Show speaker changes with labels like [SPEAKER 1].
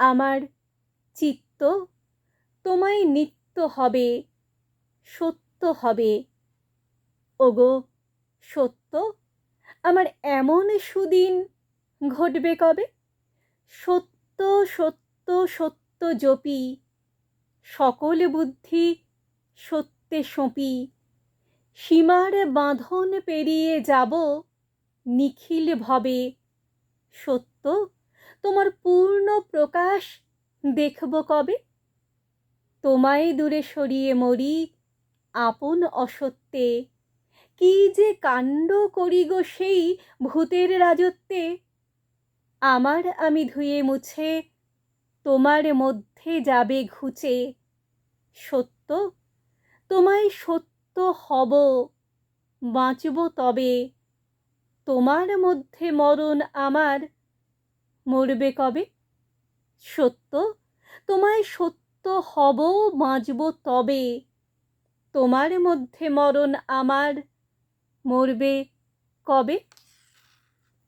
[SPEAKER 1] আমার চিত্ত তোমায় নিত্য হবে, সত্য হবে। ওগো, সত্য? আমার এমন সুদিন ঘটবে কবে? সত্য সত্য সত্য জপি, সকল বুদ্ধি সত্যে সঁপি। সীমার বাঁধন পেরিয়ে যাব নিখিল ভবে, সত্য? প্রকাশ দেখব কবে? তোমায় দূরে সরিয়ে মরি আপন অসত্যে। কি যে কাণ্ড করি গো সেই ভূতের রাজত্বে। আমার আমি ধুয়ে মুছে, তোমার মধ্যে যাবে ঘুচে। সত্য? তোমায় সত্য হব, বাঁচব তবে। তোমার মধ্যে মরণ আমার, মরবে কবে? সত্য? তোমায় সত্য হব বাঁচব তবে। তোমার মধ্যে মরণ আমার। মরবে কবে?